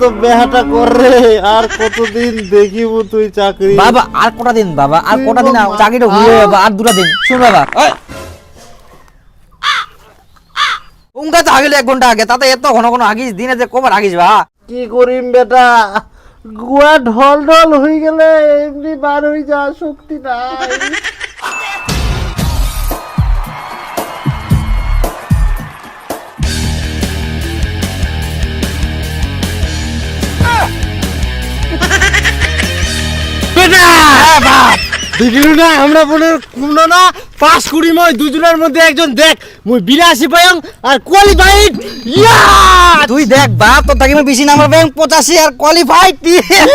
তো বেহাটা কর আর কতদিন দেখিব তুই চাকরি? বাবা আর কটা দিন বাবা? আর কটা দিন চাকরিটা ঘুরে বাবা আর দুটা দিন। শুন বাবা। উনকা তো আগিল এক ঘণ্টা আগে তাতে এত ঘন ঘন আগিস দিনে যে কবার আগিস বা কি করিম বেটা গুয়া ঢল ঢল হয়ে গেলে এমনি বার হয়ে যাওয়ার শক্তি নাই। দেখিলু না আমরা বলে কুমড়ো না পাঁচ কুড়ি মই দুজনের মধ্যে একজন দেখ মুই বিরাশি পাইং আর কোয়ালিফাইড ইয়া! তুই দেখ বাপ তোর থাকি বেশি নাম্বার ব্যাংক পঁচাশি আর কোয়ালিফাইড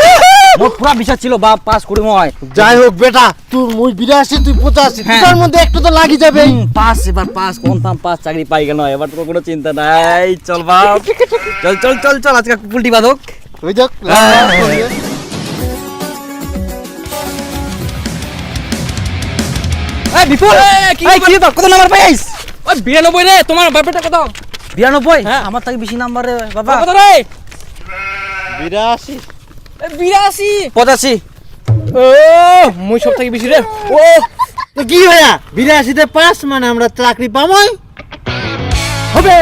মোর পুরা বিশ্বাস ছিল বাপ পাস করি মই। যাই হোক বেটা তুই মুই বিরাশি তুই পঁচাশি হ্যাঁ। দুটার মধ্যে একটু তো লাগি যাবে। পাস এবার পাস কোনতাম পাস চাকরি পাই গেল এবার তো কোনো চিন্তা নাই চল বাপ। চল চল চল চল আজকে পুলটি বাদক ওই দেখ এই বিপুল! এই, কি এই কি ব্যাপার কত নাম্বার পাইস ওই বিরানব্বই রে তোমার কত? বিরানব্বই? হ্যাঁ। আমার থেকে বেশি নাম্বার রে বাবা। কত রে? বিরাশি। এই বিরাশি? পঁচাশি। ও মুই সব থেকে বেশি রে। ও তো কি ভাইয়া বিরাশিতে পাস মানে আমরা চাকরি পামই হবে।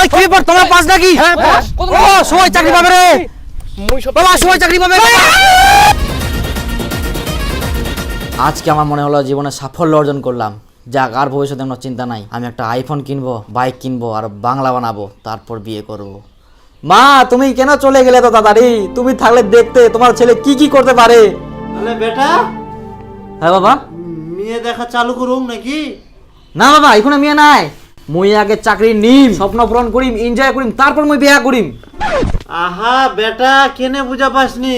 ওই কি ব্যাপার তোমার পাস নাকি? হ্যাঁ, পাস। ও? সবাই চাকরি পাবে রে। মুই সব বাবা সবাই চাকরি পাবে আজকে আমার মনে হলো জীবনে সাফল্য অর্জন করলাম। যাক আর ভবিষ্যতে কোনো চিন্তা নাই। আমি একটা আইফোন কিনবো বাইক কিনবো আর বাংলা বানাবো তারপর বিয়ে করব। মা তুমি কেন চলে গেলে তো তাড়াতাড়ি? তুমি থাকলে দেখতে তোমার ছেলে কি কি করতে পারে? তাহলে বেটা। হ্যাঁ বাবা। মেয়ে দেখা চালু করুম নাকি? না বাবা এখানে মেয়ে নাই। মুই আগে চাকরি নিম। স্বপ্ন পূরণ করিম এনজয় করিম তারপর মুই বিয়া করিম। আহা বেটা কেনে বুঝা পাসনি?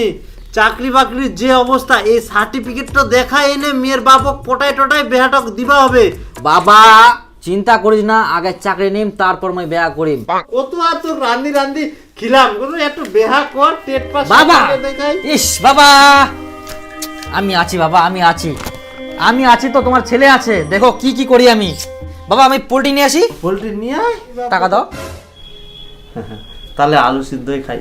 চাকরি বাকরির যে অবস্থা এই সার্টিফিকেটটা দেখা এনে মেয়ের বাপক পটাই টটাই বেহাটক দিবা হবে। বাবা চিন্তা করিস না আগে চাকরি নিম তারপর মুই বিয়া করিম। কত আর তোর রান্দি রান্দি খিলাম? একটু বেহা কর টেট পাস বাবা! দেখাই। ইস বাবা! আমি আছি বাবা আমি আছি। আমি আছি তো তোমার ছেলে আছে। দেখো কি কি করি আমি? বাবা আমি পোলট্রি নিয়ে আসি। পোলট্রি নিয়ে আয়। টাকা দাও। তাহলে আলু সিদ্ধই খাই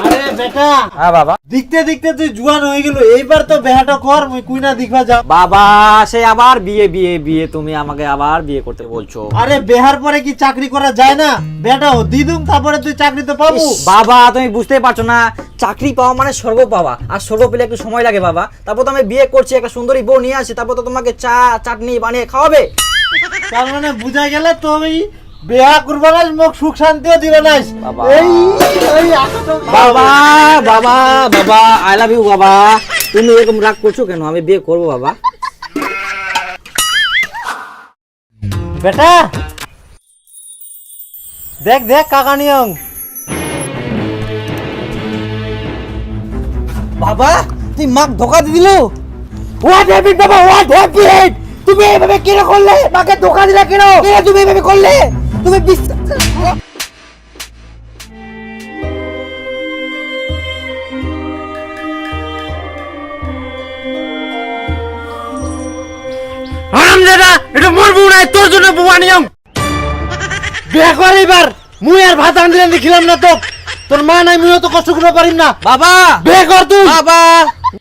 আরে বেটা। হ্যাঁ বাবা। দেখতে দেখতে তুই জুয়ান হয়ে গেল। এইবার তো বেহাটা কর মুই কুইনা দেখবা যা। বাবা সে আবার বিয়ে বিয়ে বিয়ে। তুমি আমাকে আবার বিয়ে করতে বলছো। আরে বেহার পরে কি চাকরি করা যায় না? বেটা ও দিদুম তারপরে তুই চাকরি তো পাবো। বাবা তুমি বুঝতেই পারছ না। চাকরি পাওয়া মানে স্বর্গ পাওয়া। আর স্বর্গ পেলে একটু সময় লাগে বাবা। তারপর তো আমি বিয়ে করছি একটা সুন্দরী বউ নিয়ে আসি তারপর তো তোমাকে চা চাটনি বানিয়ে খাওয়াবে। তার মানে বুঝা গেলে তুমি বেহা করবা না মোক সুখ শান্তিও দিবে না বাবা। এই এই বাবা বাবা বাবা আই লাভ ইউ বাবা। তুমি এরকম রাগ করছ কেন? আমি বিয়ে করব বাবা। বেটা দেখ দেখ কাকা নিয়ং। বাবা তুই মাক ধোকা দিয়ে দিল? হোয়াট হ্যাপিট বাবা? হোয়াট হ্যাপিট তুমি এভাবে কেন করলে? মাকে ধোকা দিলা কেন? তুমি এভাবে করলে? তুমি বিশ্বাস হারামজাদা এটা মোর বউ নাই তোর জন্য বউ আনিয়াম বিয়া কর এবার মুই আর ভাত আনলে দেখিলাম না তো তোর মা নাই মুইও তো কষ্ট করতে পারিম না। বাবা! বিয়ে কর তুই। বাবা!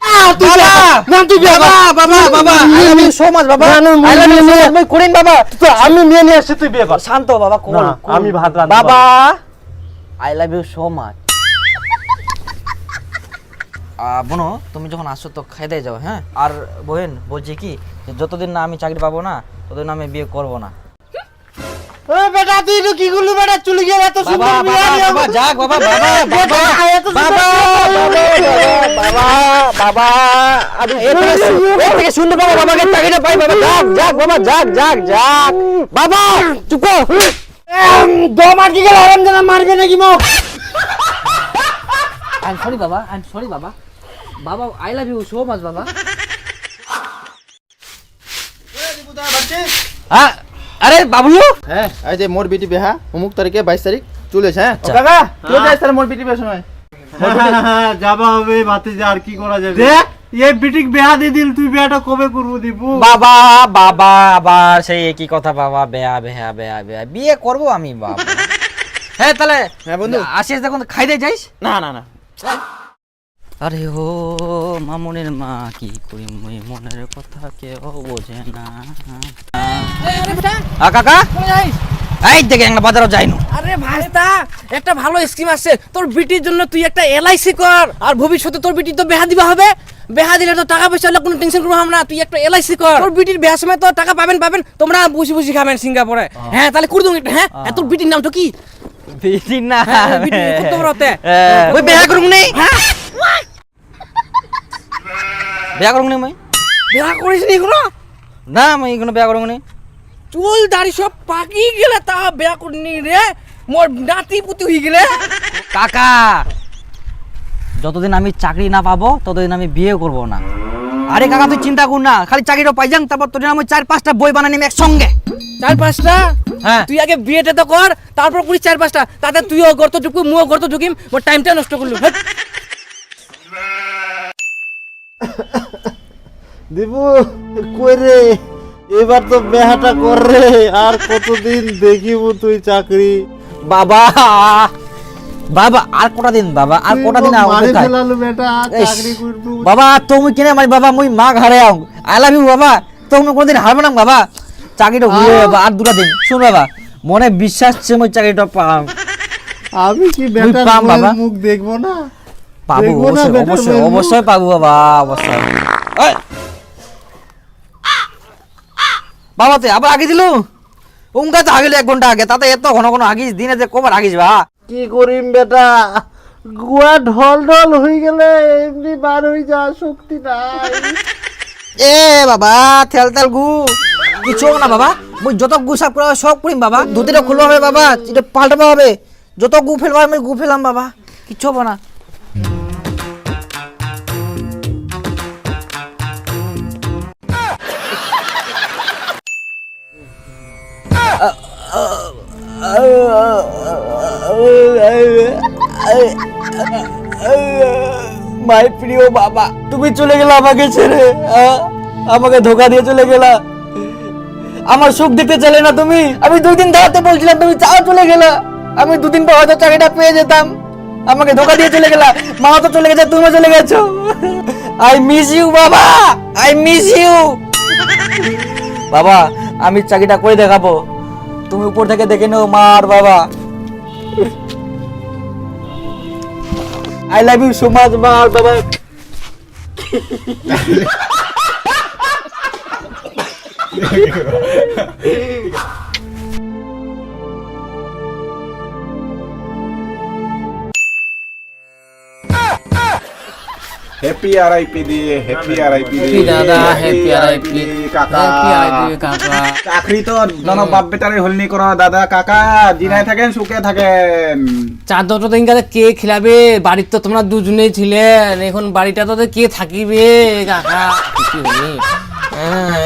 না, তুই বিয়ে কর। না, তুই বিয়ে কর। বাবা বাবা বাবা I love you so much বাবা। না, না, I love you so much করিন বাবা। তো আমি মেয়ে নিয়ে আসছি তুই বিয়ে কর শান্ত বাবা কোল না, কোল। আমি ভাত বাবা! I love you so much বোনো তুমি যখন আসছো তো খেয়ে দিয়ে যাও হ্যাঁ? আর বোহেন বলছি কি যতদিন না আমি চাকরি পাবো না ততদিন আমি বিয়ে করব না। ও বেটা তুই তো কি গুলো বেটা? চলে গেল এত বাবা সুন্দর বাবা যাক বাবা বাবা বাবা বাবা বাবা বাবা আমি এর থেকে সুন্দর বাবা বাবাকে চাকরিটা পাই বাবা যাক যাক বাবা যাক যাক যাক। বাবা চুপ কর। এম, দম আটকে গেল আরাম জানা মারবে নাকি মুখ আই সরি বাবা আই সরি বাবা। বাবা I love you so much বাবা। হ্যাঁ। আরে বাবুলু! হ্যাঁ এই যে মোর বিটি বিহা অমুক তারিখে বাইশ তারিখ চলেছে হ্যাঁ? আচ্ছা। কাকা তুই যাইস তাহলে মোর বিটি বিহার সময়। যাবা হবে ভাতে যা আর কি করা যাবে? দেখ বিটিক বেহা দিয়ে দিল তুই বেহাটা কবে করব দিবু বাবা বাবা আবার সেই একই কথা বাবা বেয়া বেয়া বেয়া বেয়া বিয়ে করব আমি বাবা। হ্যাঁ তাহলে হ্যাঁ বন্ধু। আসিস দেখুন খাইতে যাইস? না না না। আরে ও মামুনের মা কি করি মুই মনের কথা কেউ বোঝে না। আ কাকা? এই দেখে একটা বাজারও যাইনু। আরে ভাইস্তা একটা ভালো স্কিম আছে। তোর বিটির জন্য তুই একটা এলআইসি কর আর ভবিষ্যতে তোর বিটি তো বেহা দিবা হবে। বেহা দিলে তো টাকা পয়সা হলে কোনো টেনশন করব আমরা তুই একটা এলআইসি কর। তোর বিটির বেহার সময় তো টাকা পাবেন পাবেন। তোমরা বসে বসে খাবেন সিঙ্গাপুরে। হ্যাঁ তাহলে করে একটা হ্যাঁ? তোর বিটির নাম তো কি? বেশি না। হ্যাঁ, বিটি করতে পারো তে। ওই বেয়া করুন নেই বেয়া করুন নেই মই। বেহা করিস নি এগুলো না মই কোনো বেয়া নেই চুল দাড়ি সব পাকি গেলে তা বেয়া করিনি রে। মোর নাতি পুতি হয়ে গেলে। কাকা যতদিন আমি চাকরি না পাবো ততদিন আমি বিয়ে করব না। আরে কাকা তুই চিন্তা কর না খালি চাকরিটা পাই যান তারপর তোর আমি চার পাঁচটা বই বানাই নিম একসঙ্গে। চার পাঁচটা? হ্যাঁ। তুই আগে বিয়েটা তো কর তারপর করিস চার পাঁচটা। তাতে তুইও গর্ত ঢুকবি মুও গর্ত ঢুকিম মোর টাইমটা নষ্ট করলু দিবু কই রে এবার তো বেহাটা কর রে আর কতদিন দেখিব তুই চাকরি? বাবা বাবা আর কটা দিন বাবা আর কটা দিন বেটা করবু। বাবা তুমি কিনে মারি বাবা মুই মাগ হারে আও আই লাভ ইউ বাবা। তুমি কোনদিন হারবে না বাবা। চাকরিটা ঘুরে বাবা আর দুটা দিন। শুন বাবা মনে বিশ্বাস ছে মুই চাকরিটা পাম। আমি কি বউয়ের বাবা। মুখ দেখব না? পাবো অবশ্যই অবশ্যই পাবো বাবা অবশ্যই। ওই! বাবা তে আবার আগে দিলু? উঙ্কা তো আগিল এক ঘণ্টা আগে তাতে এত ঘন ঘন আগিস দিনে যে কবার আগিস বা। কি করিম বেটা গুয়া ঢল ঢল হয়ে গেলে এমনি বার হয়ে যাওয়ার শক্তি নাই। এ বাবা তেল তেল গু। কিছু না বাবা মুই যত গু সাফ করা সব করিম বাবা। দুটিটা খুলবা হবে বাবা এটা পাল্টাবা হবে। যত গু ফেলবা আমি গু ফেলাম বাবা। কিচ্ছু হবে না। মাই প্রিয় বাবা, তুমি চলে গেলে আমাকে ছেড়ে? আমাকে ধোকা দিয়ে চলে গেলা। আমার সুখ দেখতে চলে না তুমি? আমি দুই দিন দাঁড়াতে বলছিলাম, তুমি চাও চলে গেলা। আমি দুদিন পর হয়তো চাকরিটা পেয়ে যেতাম। আমাকে ধোকা দিয়ে চলে গেলা। মা তো চলে গেছে, তুমিও চলে গেছো। আই মিস ইউ বাবা! আই মিস ইউ বাবা, আমি চাকরিটা করে দেখাবো। তুমি উপর থেকে দেখে নেও মা আর বাবা। I love you so much মা বাবা হ্যাপি আরআইপি দিয়ে হ্যাপি আরআইপি হ্যাপি দাদা হ্যাপি হ্যাপি আরআইপি কাকা। চাকরি তো জন বাপ বেটারে হলনি করো দাদা কাকা জিনায় থাকেন সুখে থাকেন। দিন কে খেলাবে? বাড়ির তো তোমরা দুজনেই ছিলেন এখন বাড়িটা তো কে থাকিবে কাকা? কি হলি? হ্যাঁ।